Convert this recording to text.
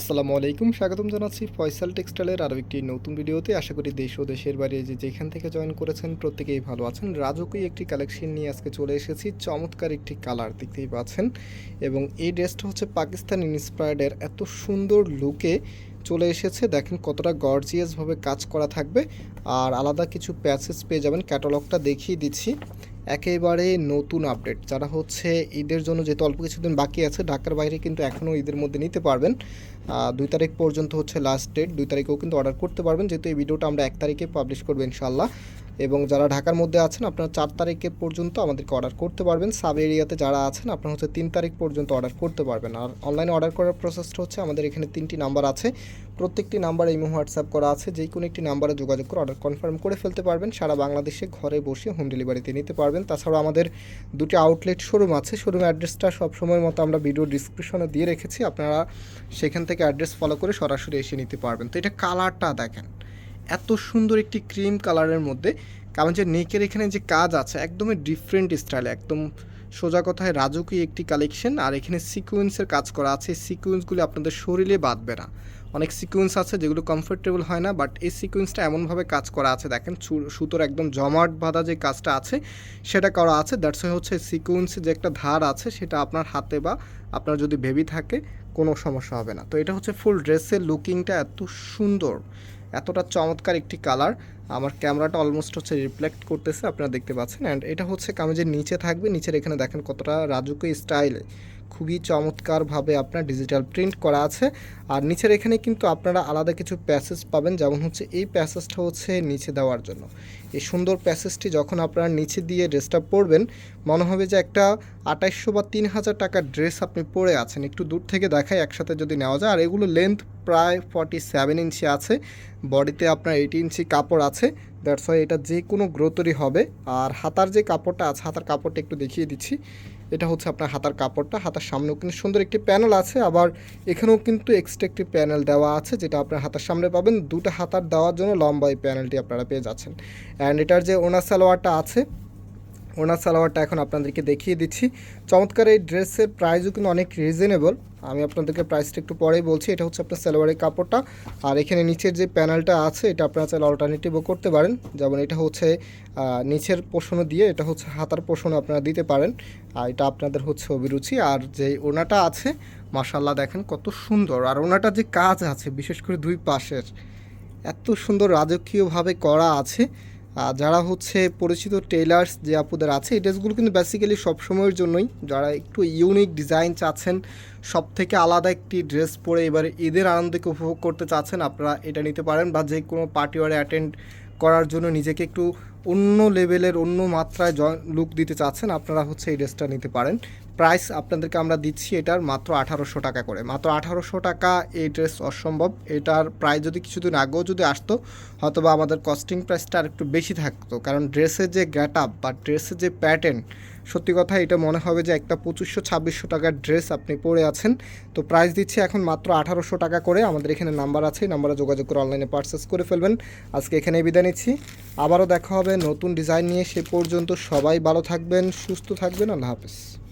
আসসালামু আলাইকুম, স্বাগতম জানাচ্ছি ফয়সাল টেক্সটাইলের আরও একটি নতুন ভিডিওতে। আশা করি দেশ ও দেশের বাইরে যে যেখান থেকে জয়েন করেছেন প্রত্যেকেই ভালো আছেন। রাজকীয় একটি কালেকশন নিয়ে আজকে চলে এসেছি, চমৎকার একটি কালার দেখতেই পাচ্ছেন। এবং এই ড্রেসটা হচ্ছে পাকিস্তান ইন্সপায়ার্ডের এত সুন্দর লুকে চলে এসেছে। দেখেন কতটা গর্জিয়াসভাবে কাজ করা থাকবে। আর আলাদা কিছু প্যাসেজ পেয়ে যাবেন ক্যাটালগটা দেখিয়ে দিচ্ছি। একেবারে নতুন আপডেট যারা হচ্ছে ঈদের জন্য যেহেতু অল্প কিছুদিন বাকি আছে, ঢাকার বাইরে কিন্তু এখনও ঈদের মধ্যে নিতে পারবেন। দুই তারিখ পর্যন্ত হচ্ছে লাস্ট ডেট দুই তারিখেও কিন্তু অর্ডার করতে পারবেন, যেহেতু এই ভিডিওটা আমরা এক তারিখে পাবলিশ করব ইনশাল্লাহ এবং যারা ঢাকার মধ্যে আছেন, আপনারা চার তারিখে পর্যন্ত আমাদেরকে অর্ডার করতে পারবেন। সাব এরিয়াতে যারা আছেন, আপনারা হচ্ছে তিন তারিখ পর্যন্ত অর্ডার করতে পারবেন। আর অনলাইনে অর্ডার করার প্রসেসটা হচ্ছে, আমাদের এখানে তিনটি নাম্বার আছে। প্রত্যেকটি নাম্বার এই হোয়াটসঅ্যাপ করা আছে, যে কোনো একটি নাম্বারে যোগাযোগ করে অর্ডার কনফার্ম করে ফেলতে পারবেন। সারা বাংলাদেশে ঘরে বসে হোম ডেলিভারিতে নিতে পারবেন। তাছাড়াও আমাদের দুটি আউটলেট শোরুম আছে। শোরুম অ্যাড্রেসটা সবসময়ের মতো আমরা ভিডিও ডিসক্রিপশনে দিয়ে রেখেছি। আপনারা সেখান থেকে অ্যাড্রেস ফলো করে সরাসরি এসে নিতে পারবেন। তো এটা কালারটা দেখেন। এত সুন্দর একটি ক্রিম কালারের মধ্যে কারণ যে নেকের এখানে যে কাজ আছে, একদমই ডিফারেন্ট স্টাইল একদম সোজা কথায় রাজকীয় একটি কালেকশন আর এখানে সিকুয়েন্সের কাজ করা আছে। সিকুয়েন্সগুলি আপনাদের শরীরে বাঁধবে না। অনেক সিকুয়েন্স আছে যেগুলো কমফোর্টেবল হয় না বাট এই সিকুয়েন্সটা এমনভাবে কাজ করা আছে। দেখেন সুতোর একদম জমাট বাঁধা যে কাজটা আছে, সেটা করা আছে। দ্যাটস হচ্ছে সিকুয়েন্সে যে একটা ধার আছে, সেটা আপনার হাতে বা আপনার যদি বেবি থাকে কোনো সমস্যা হবে না। তো এটা হচ্ছে ফুল ড্রেসের লুকিংটা এত সুন্দর, এতটা চমৎকার একটি কালার। আমার ক্যামেরাটা অলমোস্ট হচ্ছে রিফ্লেক্ট করতেছে, আপনারা দেখতে পাচ্ছেন। অ্যান্ড এটা হচ্ছে কামিজের নিচে থাকবে, নিচের এখানে দেখেন কতটা রাজুকে স্টাইলে। খুবই চমৎকারভাবে আপনার ডিজিটাল প্রিন্ট করা আছে। আর নিচের এখানে কিন্তু আপনারা আলাদা কিছু প্যাসেজ পাবেন, যেমন হচ্ছে এই প্যাসেজটা হচ্ছে নিচে দেওয়ার জন্য। এই সুন্দর প্যাসেজটি যখন আপনারা নিচে দিয়ে ড্রেসটা পরবেন, মনে হবে যে একটা আঠাইশশো বা তিন হাজার টাকার ড্রেস আপনি পরে আছেন। একটু দূর থেকে দেখায় একসাথে যদি নেওয়া যায়। আর এগুলো লেন্থ প্রায় ফর্টি সেভেন ইঞ্চি আছে। বডিতে আপনার এইটি ইঞ্চি কাপড় আছে। দ্যাটস ওয়াই এটা যে কোনো গ্রোথরই হবে। আর হাতার যে কাপড়টা আছে, হাতার কাপড়টা একটু দেখিয়ে দিচ্ছি। এটা হচ্ছে আপনার হাতার কাপড়টা, হাতার সামনেও কিন্তু সুন্দর একটি প্যানেল আছে, আবার এখানেও কিন্তু এক্সট্রা একটি প্যানেল দেওয়া আছে, যেটা আপনার হাতার সামনে পাবেন। দুটো হাতার দেওয়ার জন্য লম্বা এই প্যানেলটি আপনারা পেয়ে যাচ্ছেন। অ্যান্ড এটার যে ওনার সালোয়ারটা আছে ওনার সালোয়ারটা এখন আপনাদেরকে দেখিয়ে দিচ্ছি। চমৎকার এই ড্রেসের প্রাইসও কিন্তু অনেক রিজনেবল আমি আপনাদেরকে প্রাইসটা একটু পরেই বলছি, এটা হচ্ছে আপনার সালোয়ারের কাপড়টা। আর এখানে নিচের যে প্যানেলটা আছে, এটা আপনারা চাইলে অল্টারনেটিভও করতে পারেন। যেমন এটা হচ্ছে নিচের পোষণও দিয়ে, এটা হচ্ছে হাতার পোষণও আপনারা দিতে পারেন। আর এটা আপনাদের হচ্ছে অভিরুচি। আর যে ওনাটা আছে মাসাল্লাহ দেখেন কত সুন্দর। আর ওনাটা যে কাজ আছে, বিশেষ করে দুই পাশের, এত সুন্দর রাজকীয়ভাবে করা আছে। যারা হচ্ছে পরিচিত টেলার্স যে আপুদের আছে, এই ড্রেসগুলো কিন্তু বেসিক্যালি সবসময়ের জন্যই। যারা একটু ইউনিক ডিজাইন চাচ্ছেন সব থেকে আলাদা একটি ড্রেস পরে এবারে ঈদের আনন্দকে উপভোগ করতে চাচ্ছেন, আপনারা এটা নিতে পারেন বা যে কোনো পার্টি ওয়ারে অ্যাটেন্ড করার জন্য নিজেকে একটু অন্য লেভেলের অন্য মাত্রায় লুক দিতে চাচ্ছেন, আপনারা হচ্ছে এই ড্রেসটা নিতে পারেন। প্রাইস আপনাদেরকে আমরা দিচ্ছি এটার মাত্র আঠারোশো টাকা করে। মাত্র আঠারোশো টাকা এই ড্রেস অসম্ভব। এটার প্রাইস যদি কিছুদিন আগেও যদি আসতো হয়তো বা আমাদের কস্টিং প্রাইসটা আর একটু বেশি থাকতো। কারণ ড্রেসের যে গ্যাট আপ বা ড্রেসের যে প্যাটার্ন সত্যি কথা এটা মনে হবে যে একটা পঁচিশশো, ছাব্বিশশো টাকার ড্রেস আপনি পরে আছেন। তো প্রাইস দিচ্ছি এখন মাত্র আঠারোশো টাকা করে। আমাদের এখানে নাম্বার আছে নাম্বারে যোগাযোগ করে অনলাইনে পারচেস করে ফেলবেন। আজকে এখানে বিদায় নিচ্ছি। আবারও দেখা হবে নতুন ডিজাইন নিয়ে। সে পর্যন্ত সবাই ভালো থাকবেন, সুস্থ থাকবেন। আল্লাহ হাফেজ।